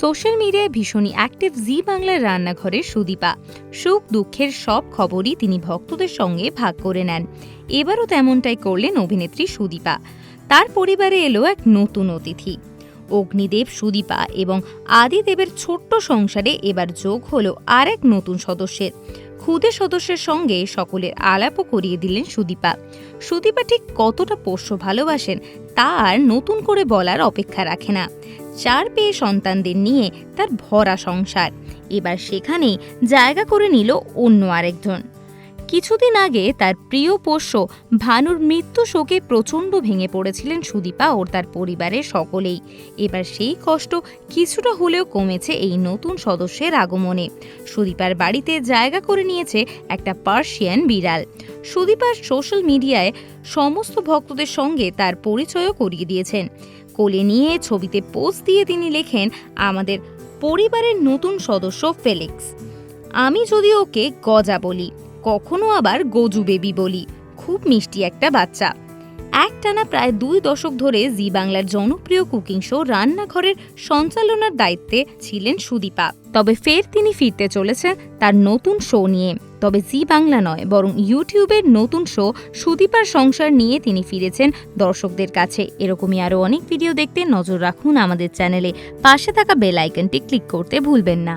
Social মিডিয়ায় ভীষণই active জি বাংলার রান্নাঘরের সুদীপা। সুখ, দুঃখের সব খবরই তিনি ভক্তদের সঙ্গে ভাগ করে নেন। এবারও তেমনটাই করলেন অভিনেত্রী সুদীপা। তার পরিবারে এলো এক নতুন অতিথি। অগ্নিদেব, সুদীপা এবং আদিদেবের ছোট্ট সংসারে এবার যোগ হলো আর এক নতুন সদস্যের। খুদে সদস্যের সঙ্গে সকলের আলাপও করিয়ে দিলেন সুদীপা। সুদীপা ঠিক কতটা পোষ্য ভালোবাসেন তা আর নতুন করে বলার অপেক্ষা রাখে না। চার পেয়ে সন্তানদের নিয়ে তার ভরা সংসার। এবার সেখানেই জায়গা করে নিল অন্য আরেকজন। কিছুদিন আগে তার প্রিয় পোষ্য ভানুর মৃত্যু শোকে প্রচণ্ড ভেঙে পড়েছিলেন সুদীপা ও তার পরিবারের সকলেই। এবার সেই কষ্ট কিছুটা হলেও কমেছে এই নতুন সদস্যের আগমনে। সুদীপার বাড়িতে জায়গা করে নিয়েছে একটা পার্সিয়ান বিড়াল। সুদীপার সোশ্যাল মিডিয়ায় সমস্ত ভক্তদের সঙ্গে তার পরিচয়ও করিয়ে দিয়েছেন। কোলে নিয়ে ছবিতে পোস্ট দিয়ে তিনি লেখেন, আমাদের পরিবারের নতুন সদস্য ফেলিক্স। আমি যদি ওকে গজা বলি, কখনো আবার গজু বেবি বলি। খুব মিষ্টি একটা বাচ্চা। একটানা প্রায় দুই দশক ধরে জি বাংলার জনপ্রিয় কুকিং শো রান্নাঘরের সঞ্চালনার দায়িত্বে ছিলেন সুদীপা। তবে ফের তিনি ফিরতে চলেছেন তার নতুন শো নিয়ে। তবে জি বাংলা নয়, বরং ইউটিউবের নতুন শো সুদীপার সংসার নিয়ে তিনি ফিরেছেন দর্শকদের কাছে। এরকমই আরও অনেক ভিডিও দেখতে নজর রাখুন আমাদের চ্যানেলে। পাশে থাকা বেল আইকনটি ক্লিক করতে ভুলবেন না।